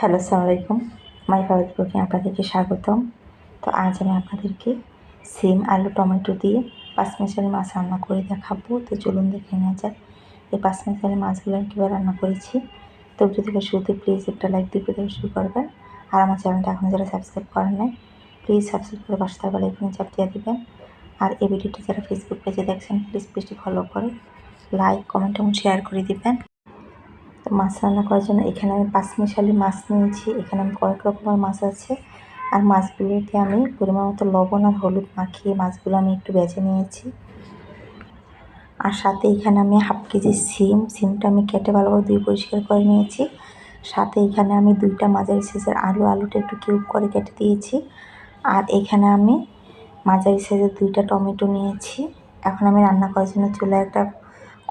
Hello আলাইকুম। মাই Fawad cooking আপনাদেরকে স্বাগতম। তো আজ আমি আপনাদেরকে সিম আলু টমেটো দিয়ে পাঁচমিশালি মাছ রান্না করে দেখাবো। তো চলুন দেখে নেওয়া যাক। এই পাঁচমিশালি মাছগুলো আমি কীভাবে রান্না করেছি। তো ভিডিও শুরুতে প্লিজ একটা লাইক দিয়ে ভিডিও শুরু করবেন। আর আমার চ্যানেলটা এখন যারা সাবস্ক্রাইব করেন নাই, প্লিজ সাবস্ক্রাইব করে পাশে থাকা এখানে চাপ দিয়ে দেবেন। আর এই ভিডিওটি যারা ফেসবুক পেজে দেখছেন, প্লিজ পেজটি ফলো করে লাইক, কমেন্ট এবং শেয়ার করে দিবেন। তো মাছ রান্না করার জন্য এখানে আমি পাঁচমিশালি মাছ নিয়েছি। এখানে আমি কয়েক রকমের মাছ আছে। আর মাছগুলোতে আমি পরিমাণ মতো লবণ আর হলুদ মাখিয়ে মাছগুলো আমি একটু বেছে নিয়েছি। আর সাথে এখানে আমি হাফ কেজি সিম। সিমটা আমি কেটে ভালোভাবে দুই পরিষ্কার করে নিয়েছি। সাথে এখানে আমি দুইটা মাঝারি সাইজের আলু, আলুটা একটু কিউব করে কেটে দিয়েছি। আর এখানে আমি মাঝারি সাইজের দুইটা টমেটো নিয়েছি। এখন আমি রান্না করার জন্য চুলে একটা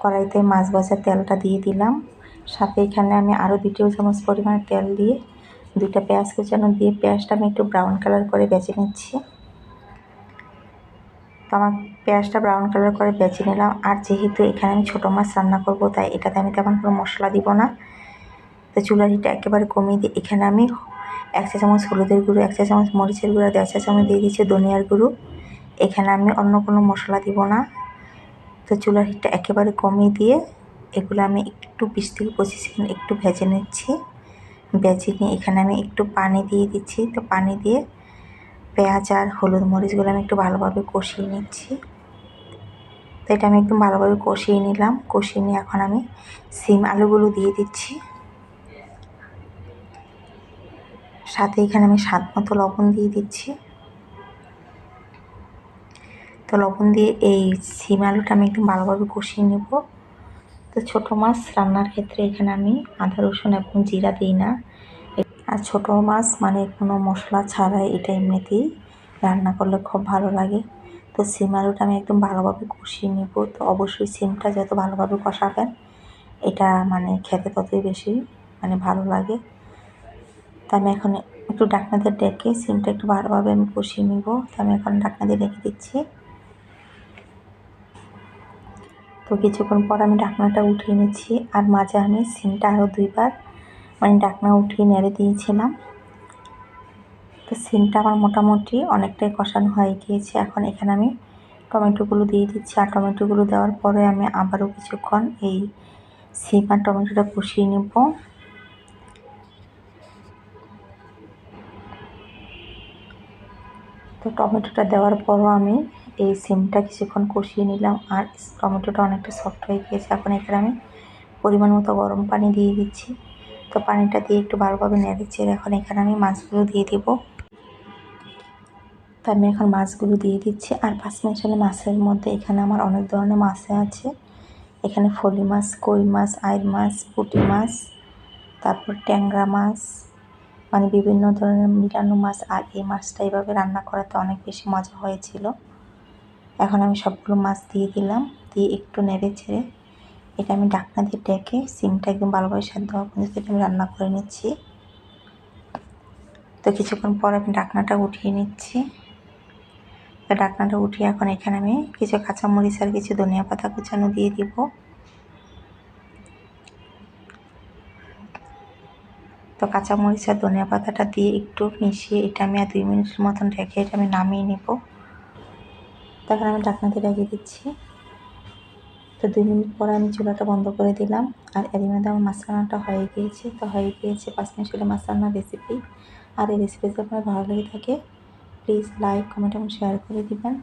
কড়াইতে মাছ ভাজার তেলটা দিয়ে দিলাম। সাথে এখানে আমি আরও টেবিল চামচ পরিমাণে তেল দিয়ে, দুইটা পেঁয়াজ কুচানো দিয়ে পেঁয়াজটা আমি একটু ব্রাউন কালার করে বেছে নিচ্ছি। তো আমার পেঁয়াজটা ব্রাউন কালার করে বেছে নিলাম। আর যেহেতু এখানে আমি ছোটো মাছ রান্না করব, তাই এটাতে আমি তেমন কোনো মশলা দিব না। তো চুলার হিটা একেবারে কমিয়ে দিয়ে এখানে আমি এক চা চামচ হলুদের গুঁড়ো, এক চা চামচ মরিচের গুঁড়ো, দেড় চা চামচ দিয়ে দিচ্ছি ধনিয়ার গুঁড়ো। এখানে আমি অন্য কোনো মশলা দিব না। তো চুলার হিটটা একেবারে কমিয়ে দিয়ে এগুলো আমি একটু বিশ থেকে পঁচিশ সেকেন্ড একটু ভেজে নিচ্ছি। ভেজে নিয়ে এখানে আমি একটু পানি দিয়ে দিচ্ছি। তো পানি দিয়ে পেঁয়াজ আর হলুদ মরিচগুলো আমি একটু ভালোভাবে কষিয়ে নিচ্ছি। তো এটা আমি একদম ভালোভাবে কষিয়ে নিলাম। কষিয়ে নিয়ে এখন আমি সিম আলুগুলো দিয়ে দিচ্ছি। সাথে এখানে আমি স্বাদ মতো লবণ দিয়ে দিচ্ছি। তো লবণ দিয়ে এই সিম আলুটা আমি একদম ভালোভাবে কষিয়ে নেব। তো ছোটো মাছ রান্নার ক্ষেত্রে এখানে আমি আদা, রসুন এবং জিরা দিই না। আর ছোটো মাছ মানে কোনো মশলা ছাড়াই এটা এমনিতেই রান্না করলে খুব ভালো লাগে। তো সিম আলুটা আমি একদম ভালোভাবে কষিয়ে নেব। তো অবশ্যই সিমটা যত ভালোভাবে কষাবেন, এটা মানে খেতে ততই বেশি মানে ভালো লাগে। তো আমি এখন একটু ডাকনা দিয়ে ডেকে সিমটা একটু ভালোভাবে আমি কষিয়ে নিব। তো আমি এখন ডাকনা দিয়ে ডেকে দিচ্ছি। তো কিছুক্ষণ পর আমি ডাকনাটা উঠিয়ে নিচ্ছি আর মাঝে আমি সিমটা আরও দুইবার মানে ডাকনা উঠিয়ে নেড়ে দিয়েছিলাম। তো সিমটা আমার মোটামুটি অনেকটাই কষানো হয়ে গিয়েছে। এখন এখানে আমি টমেটোগুলো দিয়ে দিচ্ছি, আর টমেটোগুলো দেওয়ার পরে আমি আবারও কিছুক্ষণ এই সিম আর টমেটোটা কষিয়ে নেব। তো টমেটোটা দেওয়ার পরও আমি এই সিমটা কিছুক্ষণ কষিয়ে নিলাম। আর টমেটোটা অনেকটা সফট হয়ে গিয়েছে। এখন এখানে আমি পরিমাণ মতো গরম পানি দিয়ে দিচ্ছি। তো পানিটা দিয়ে একটু ভালোভাবে নেড়েছি এখন এখানে আমি মাছগুলো দিয়ে দিব। তো আমি এখন মাছগুলো দিয়ে দিচ্ছি। আর পাঁচ মিশালি মাছের মধ্যে এখানে আমার অনেক ধরনের মাছ আছে। এখানে ফলি মাছ, কই মাছ আইর মাছ, পুঁটি মাছ, তারপর ট্যাংরা মাছ মানে বিভিন্ন ধরনের মিলানো মাছ, আর এই মাছটা এইভাবে রান্না করাতে অনেক বেশি মজা হয়েছিল। এখন আমি সবগুলো মাছ দিয়ে দিলাম, দিয়ে একটু নেড়ে ছেড়ে এটা আমি ডাকনা দিয়ে ডেকে সিমটা একদম ভালোভাবে সেদ্ধ হওয়া পর্যন্ত এটা আমি রান্না করে নিচ্ছি। তো কিছুক্ষণ পর আমি ডাকনাটা উঠিয়ে নিচ্ছি। তো ডাকনাটা উঠিয়ে এখন এখানে আমি কিছু কাঁচামরিচ আর কিছু ধনিয়া পাতা কুচানো দিয়ে দিব। তো কাঁচামরিচ আর ধনিয়া পাতাটা দিয়ে একটু মিশিয়ে এটা আমি আর দুই মিনিটের মতন রেখে এটা আমি নামিয়ে নেব। তখন আমি ঢাকনাতে রেখে দিচ্ছি। তো দুই মিনিট পরে আমি চুলাটা বন্ধ করে দিলাম। আর এর মধ্যে আমার মাছ হয়ে গিয়েছে। তো হয়ে গিয়েছে পাঁচ মিনিট চলে মাছ রেসিপি আর এই রেসিপি যদি আপনার ভালো লেগে থাকে প্লিজ লাইক কমেন্ট এবং শেয়ার করে দিবেন।